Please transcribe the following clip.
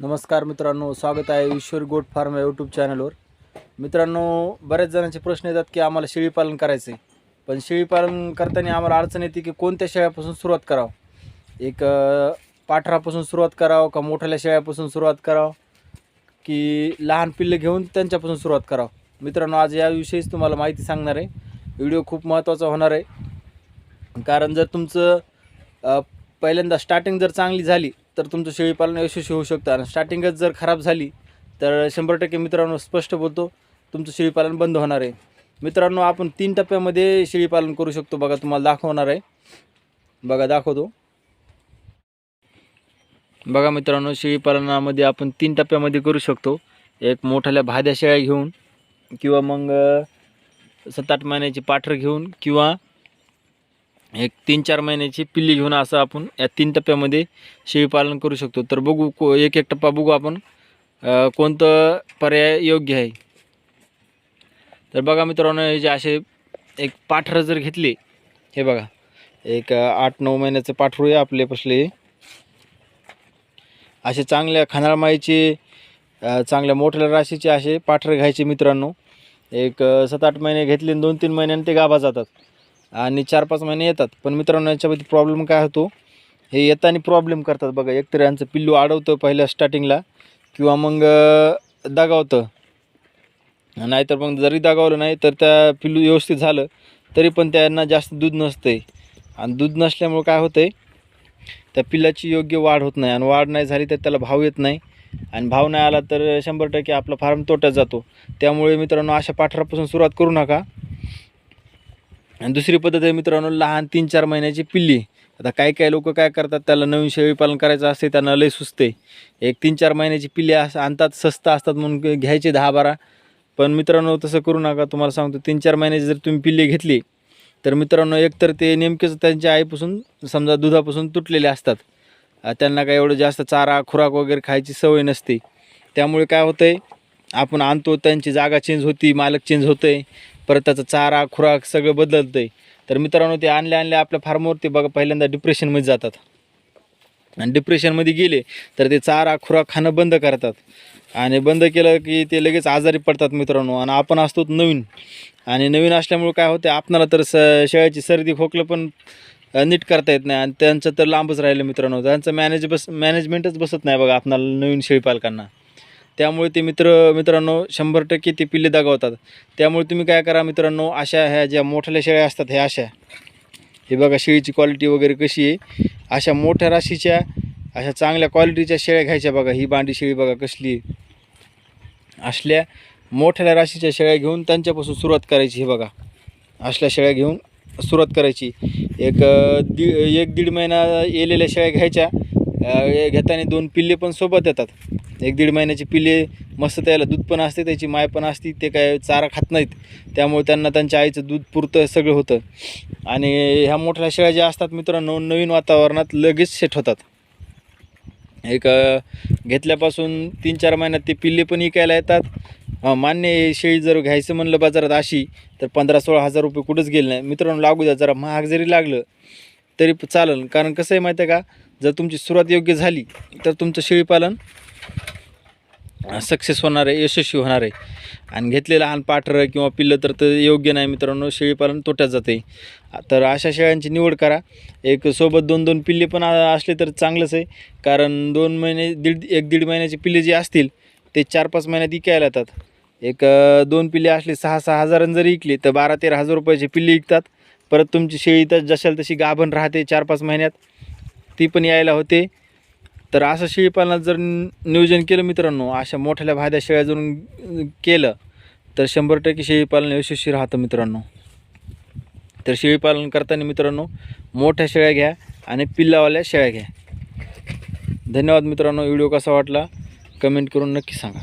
नमस्कार मित्रांनो स्वागत आहे ईश्वर गोट फार्म या यूट्यूब चॅनलवर मित्रांनो बऱ्याच जणांचे प्रश्न येतात की आम्हाला शेळीपालन करायचं आहे पण शेळीपालन करताना आम्हाला अडचण येते की कोणत्या शेळ्यापासून सुरुवात करावं? एक पाठरापासून सुरुवात करावं का मोठ्याल्या शेळ्यापासून सुरुवात करावं? की लहान पिल्लं घेऊन त्यांच्यापासून सुरुवात करावं? मित्रांनो आज याविषयीच तुम्हाला माहिती सांगणार आहे. व्हिडिओ खूप महत्त्वाचा होणार आहे. कारण जर तुमचं पहिल्यांदा स्टार्टिंग जर चांगली झाली तर तुमचं शेळीपालन यशस्वी होऊ शकतं. आणि स्टार्टिंगच जर खराब झाली तर शंभर टक्के मित्रांनो स्पष्ट बोलतो तुमचं शेळीपालन बंद होणार आहे. मित्रांनो आपण तीन टप्प्यामध्ये शेळीपालन करू शकतो बघा तुम्हाला दाखवणार आहे. बघा दाखवतो. बघा मित्रांनो शेळीपालनामध्ये आपण तीन टप्प्यामध्ये करू शकतो. एक मोठ्याल्या भाद्या शेळ्या घेऊन किंवा मग सात आठ महिन्याची पाठर घेऊन किंवा एक तीन चार महिन्याची पिल्ली घेऊन असं आपण या तीन टप्प्यामध्ये शेळीपालन करू शकतो. तर बघू को एक एक टप्पा बघू आपण कोणतं पर्याय योग्य आहे. तर बघा मित्रांनो हे जे असे एक पाठरं जर घेतले हे बघा एक आठ नऊ महिन्याचं पाठरू आहे आपले पसले. असे चांगल्या खानाळमाईचे चांगल्या मोठ्या राशीचे असे पाठरं घ्यायचे मित्रांनो. एक सात आठ महिने घेतले आणि दोन तीन महिन्याने ते गाभा जातात. आणि चार पाच महिने येतात. पण मित्रांनो याच्यामध्ये प्रॉब्लेम काय होतो? हे येताना प्रॉब्लेम करतात बघा. एकतर यांचं पिल्लू अडवतं पहिल्या स्टार्टिंगला किंवा मग दगावतं. नाहीतर मग जरी दगावलं नाही तर त्या पिल्लू व्यवस्थित झालं तरी पण त्यांना जास्त दूध नसतंय. आणि दूध नसल्यामुळं काय होतं आहे त्या पिल्लाची योग्य वाढ होत नाही. आणि वाढ नाही झाली तर त्याला भाव येत नाही. आणि भाव नाही आला तर शंभर टक्के आपला फार्म तोट्यात जातो. त्यामुळे मित्रांनो अशा पाठरापासून सुरुवात करू नका. आणि दुसरी पद्धत आहे मित्रांनो लहान तीन चार महिन्याची पिल्ली. आता काही काही लोक काय करतात त्याला नवीन शेळीपालन करायचं असते त्यांना लय सुचते. एक तीन चार महिन्याची पिल्ली असं आणतात स्वस्त असतात म्हणून घ्यायचे दहा बारा. पण मित्रांनो तसं करू नका तुम्हाला सांगतो तीन चार महिन्याची जर तुम्ही पिल्ली घेतली तर मित्रांनो एकतर ते नेमकेच त्यांच्या आईपासून समजा दुधापासून तुटलेले असतात. त्यांना काय एवढं जास्त चारा खुराक वगैरे खायची सवय नसते. त्यामुळे काय होतं आहे आपण आणतो त्यांची जागा चेंज होती मालक चेंज होतं आहे परत त्याचा चारा खुराक सगळं बदलतं आहे तर मित्रांनो ते आणले आणले आपल्या फार्मवरती बघा पहिल्यांदा डिप्रेशनमध्ये जातात. आणि डिप्रेशनमध्ये गेले तर ते चारा खुराक खाणं बंद करतात. आणि बंद केलं की ते लगेच आजारी पडतात मित्रांनो. आणि आपण असतो नवीन. आणि नवीन असल्यामुळे काय होते आपणाला तर स शेळ्याची सर्दी खोकलं पण नीट करता येत नाही. आणि त्यांचं तर लांबच राहिलं मित्रांनो. त्यांचं मॅनेज बस मॅनेजमेंटच बसत नाही बघा आपणाला नवीन शेळीपालकांना. त्यामुळे ते मित्र मित्रांनो शंभर टक्के ते पिल्ले दगावतात. त्यामुळे तुम्ही काय करा मित्रांनो अशा ह्या ज्या मोठ्या शेळ्या असतात ह्या अशा. हे बघा शेळीची क्वालिटी वगैरे कशी आहे. अशा मोठ्या राशीच्या अशा चांगल्या क्वालिटीच्या शेळ्या घ्यायच्या बघा. ही बांडी शेळी बघा कसली आहे. असल्या मोठ्या राशीच्या शेळ्या घेऊन त्यांच्यापासून सुरुवात करायची हे बघा. असल्या शेळ्या घेऊन सुरुवात करायची. एक दीड दि एक दीड महिना येलेल्या शेळ्या घ्यायच्या. घेताना दोन पिल्ले पण सोबत येतात. एक दीड महिन्याची पिल्ले मस्त त्याला दूध पण असते त्याची माय पण असते ते काय चारा खात नाहीत. त्यामुळे त्यांना त्यांच्या आईचं दूध पुरतं सगळं होतं. आणि ह्या मोठ्या शेळ्या ज्या असतात मित्रांनो नवीन वातावरणात लगेच सेट होतात. एक घेतल्यापासून तीन चार महिन्यात ते पिल्ले पण विकायला येतात. मान्य शेळी जर घ्यायचं म्हणलं बाजारात अशी तर पंधरा सोळा हजार रुपये कुठंच गेले नाही. मित्रांनो लागू द्या जरा महाग जरी लागलं तरी चालेल कारण कसं आहे माहिती आहे का? जर तुमची सुरुवात योग्य झाली तर तुमचं शेळीपालन सक्सेस होणार आहे यशस्वी होणार आहे. आणि घेतलेलं अन पाठरं किंवा पिल्लं तर ते योग्य नाही मित्रांनो शेळीपालन तोट्यात जाते तर अशा शेळ्यांची निवड करा. एक सोबत दोन दोन पिल्ले पण असले तर चांगलंच आहे. कारण दोन महिने दीड एक दीड महिन्याचे पिल्ले जे असतील ते चार पाच महिन्यात इकायला येतात. एक दोन पिल्ले असले सहा सहा हजारांनी जरी विकले तर बारा तेरा हजार रुपयाचे पिल्ले विकतात परत तुमची शेळी तर जशाल तशी गाभण राहते चार पाच महिन्यात. ती पण यायला होते. तर असं शेळीपालनात जर नियोजन केलं मित्रांनो अशा मोठ्या भाद्या शेळ्या जर केलं तर शंभर टक्के शेळीपालन यशस्वी राहतं मित्रांनो. तर शेळीपालन करताना मित्रांनो मोठ्या शेळ्या घ्या आणि पिल्लावाल्या शेळ्या घ्या. धन्यवाद मित्रांनो व्हिडिओ कसा वाटला? कमेंट करून नक्की सांगा.